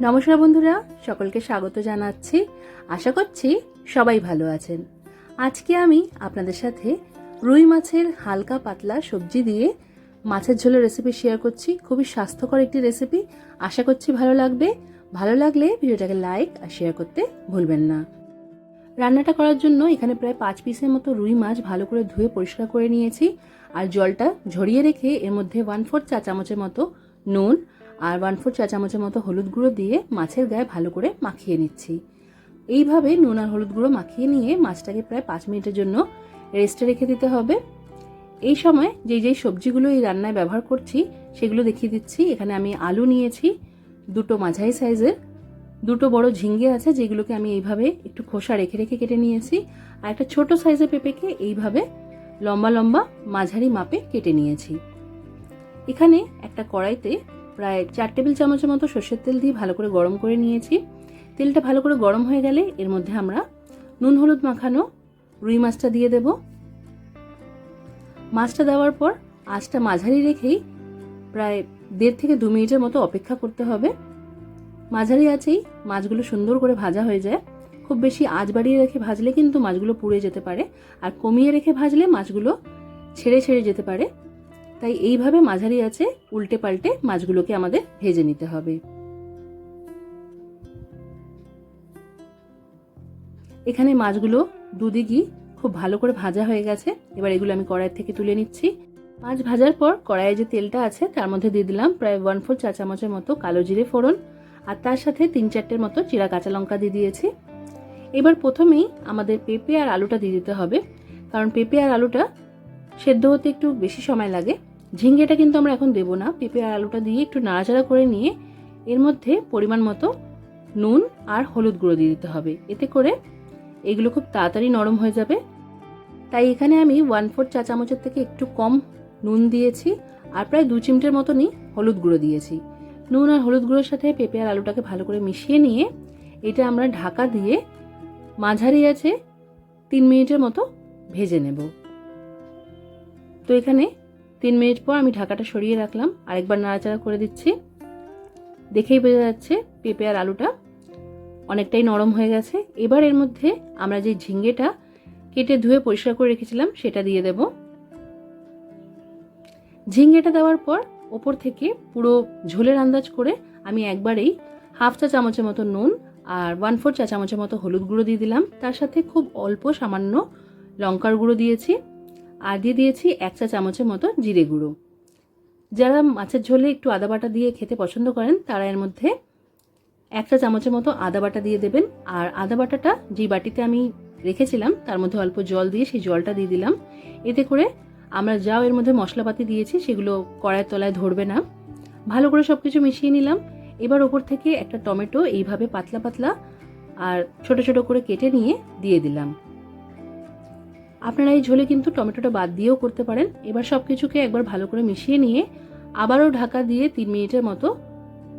নমস্কার বন্ধুরা, সকলকে স্বাগত জানাচ্ছি। আশা করছি সবাই ভালো আছেন। আজকে আমি আপনাদের সাথে রুই মাছের হালকা পাতলা সবজি দিয়ে মাছের ঝোলের রেসিপি শেয়ার করছি। খুবই স্বাস্থ্যকর একটি রেসিপি আশা করছি ভালো লাগবে। ভালো লাগলে ভিডিওটাকে লাইক আর শেয়ার করতে ভুলবেন না। রান্নাটা করার জন্য এখানে প্রায় পাঁচ পিসের মতো রুই মাছ ভালো করে ধুয়ে পরিষ্কার করে নিয়েছি। আর জলটা ঝরিয়ে রেখে এর মধ্যে ওয়ান ফোর চা চামচের মতো নুন আর ওয়ান ফোর চা চামচের মতো হলুদ গুঁড়ো দিয়ে মাছের গায়ে ভালো করে মাখিয়ে নিচ্ছি। এইভাবে নুন আর হলুদ গুঁড়ো মাখিয়ে নিয়ে মাছটাকে প্রায় পাঁচ মিনিটের জন্য রেস্টে রেখে দিতে হবে। এই সময় যেই যেই সবজিগুলো এই রান্নায় ব্যবহার করছি, সেগুলো দেখিয়ে দিচ্ছি। এখানে আমি আলু নিয়েছি, দুটো মাঝারি সাইজের, দুটো বড় ঝিঙ্গে আছে যেগুলোকে আমি এইভাবে একটু খোসা রেখে রেখে কেটে নিয়েছি। আর একটা ছোট সাইজের পেঁপেকে এইভাবে লম্বা লম্বা মাঝারি মাপে কেটে নিয়েছি। এখানে একটা কড়াইতে প্রায় চার টেবিল চামচের মতো সর্ষের তেল দিয়ে ভালো করে গরম করে নিয়েছি। তেলটা ভালো করে গরম হয়ে গেলে এর মধ্যে আমরা নুন, হলুদ মাখানো রুই মাছটা দিয়ে দেব। মাছটা দেওয়ার পর আঁচটা মাঝারি রেখেই প্রায় দেড় থেকে দু মিনিটের মতো অপেক্ষা করতে হবে। মাঝারি আছেই মাছগুলো সুন্দর করে ভাজা হয়ে যায়। খুব বেশি আঁচ বাড়িয়ে রেখে ভাজলে কিন্তু মাছগুলো পুড়ে যেতে পারে। আর কমিয়ে রেখে ভাজলে মাছগুলো ছেড়ে ছেড়ে যেতে পারে। তাই এইভাবে মাঝারি আছে, উল্টে পাল্টে মাছগুলোকে আমাদের ভেজে নিতে হবে। এখানে মাছগুলো দুদিকই খুব ভালো করে ভাজা হয়ে গেছে। এবার এগুলো আমি কড়াই থেকে তুলে নিচ্ছি। মাছ ভাজার পর কড়াইয়ে যে তেলটা আছে, তার মধ্যে দিয়ে দিলাম প্রায় ওয়ান ফোর চা চামচের মতো কালো জিরে ফোড়ন আর তার সাথে তিন চারটের মতো চিরা কাঁচা লঙ্কা দিয়ে দিয়েছি। এবার প্রথমেই আমাদের পেঁপে আর আলুটা দিয়ে দিতে হবে, কারণ পেঁপে আর আলুটা সেদ্ধ হতে একটু বেশি সময় লাগে। ঝিঙ্গেটা কিন্তু আমরা এখন দেবো না। পেঁপে আর আলুটা দিয়ে একটু নাড়াচাড়া করে নিয়ে এর মধ্যে পরিমাণ মতো নুন আর হলুদ গুঁড়ো দিয়ে দিতে হবে। এতে করে এগুলো খুব তাড়াতাড়ি নরম হয়ে যাবে। তাই এখানে আমি ওয়ান ফোর চা চামচের থেকে একটু কম নুন দিয়েছি আর প্রায় দু চিমটের মতনই হলুদ গুঁড়ো দিয়েছি। নুন আর হলুদ গুঁড়োর সাথে পেঁপে আর আলুটাকে ভালো করে মিশিয়ে নিয়ে এটা আমরা ঢাকা দিয়ে মাঝারি আছে তিন মিনিটের মতো ভেজে নেব। তো এখানে তিন মিনিট পর আমি ঢাকাটা সরিয়ে রাখলাম, আরেকবার নাড়াচাড়া করে দিচ্ছি। দেখেই বোঝা যাচ্ছে পেঁপে আর আলুটা অনেকটাই নরম হয়ে গেছে। এবার এর মধ্যে আমরা যে ঝিঙ্গেটা কেটে ধুয়ে পরিষ্কার করে রেখেছিলাম, সেটা দিয়ে দেব। ঝিঙ্গেটা দেওয়ার পর ওপর থেকে পুরো ঝোলের আন্দাজ করে আমি একবারেই হাফ চা চামচের মতো নুন আর ওয়ান ফোর চা চামচের মতো হলুদ গুঁড়ো দিয়ে দিলাম। তার সাথে খুব অল্প সামান্য লঙ্কার গুঁড়ো দিয়েছি। আর দিয়ে দিয়েছি এক চা চামচের মতো জিরে গুঁড়ো। যারা মাছের ঝোলে একটু আদা বাটা দিয়ে খেতে পছন্দ করেন, তারা এর মধ্যে এক চা চামচের মতো আদা বাটা দিয়ে দেবেন। আর আদা বাটাটা যে বাটিতে আমি রেখেছিলাম, তার মধ্যে অল্প জল দিয়ে সেই জলটা দিয়ে দিলাম। এতে করে আমরা যাও এর মধ্যে মশলাপাতি দিয়েছি, সেগুলো কড়াইয়ের তলায় ধরবে না। ভালো করে সব কিছু মিশিয়ে নিলাম। এবার ওপর থেকে একটা টমেটো এইভাবে পাতলা পাতলা আর ছোট ছোট করে কেটে নিয়ে দিয়ে দিলাম। আপনারা এই ঝোলে কিন্তু টমেটোটা বাদ দিয়েও করতে পারেন। এবার সব কিছুকে একবার ভালো করে মিশিয়ে নিয়ে আবারও ঢাকা দিয়ে তিন মিনিটের মতো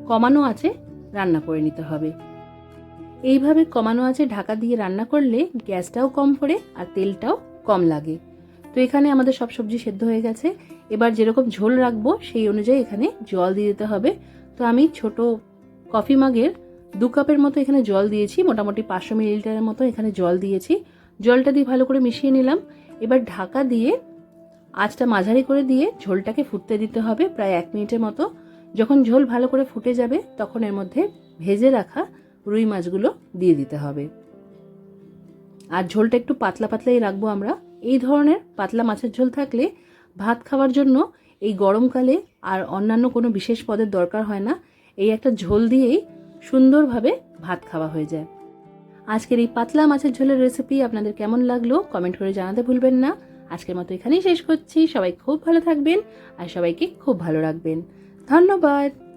কমানো আছে, রান্না করে নিতে হবে। এইভাবে কমানো আছে, ঢাকা দিয়ে রান্না করলে গ্যাসটাও কম পড়ে আর তেলটাও কম লাগে। তো এখানে আমাদের সব সবজি সেদ্ধ হয়ে গেছে। এবার যেরকম ঝোল রাখব, সেই অনুযায়ী এখানে জল দিয়ে দিতে হবে। তো আমি ছোট কফি মাগের দু কাপের মতো এখানে জল দিয়েছি, মোটামুটি পাঁচশো মিলিলিটারের মতো এখানে জল দিয়েছি। জলটা দিয়ে ভালো করে মিশিয়ে নিলাম। এবার ঢাকা দিয়ে আঁচটা মাঝারি করে দিয়ে ঝোলটাকে ফুটতে দিতে হবে প্রায় এক মিনিটের মতো। যখন ঝোল ভালো করে ফুটে যাবে, তখন এর মধ্যে ভেজে রাখা রুই মাছগুলো দিয়ে দিতে হবে। আর ঝোলটা একটু পাতলা পাতলাই রাখব আমরা। এই ধরনের পাতলা মাছের ঝোল থাকলে ভাত খাওয়ার জন্য এই গরমকালে আর অন্যান্য কোনো বিশেষ পদের দরকার হয় না। এই একটা ঝোল দিয়েই সুন্দরভাবে ভাত খাওয়া হয়ে যায়। আজকের এই পাতলা মাছের ঝোলের রেসিপি আপনাদের কেমন লাগল কমেন্ট করে জানাতে ভুলবেন না। আজকের মতো এখানেই শেষ করছি। সবাই খুব ভালো থাকবেন আর সবাইকে খুব ভালো রাখবেন। ধন্যবাদ।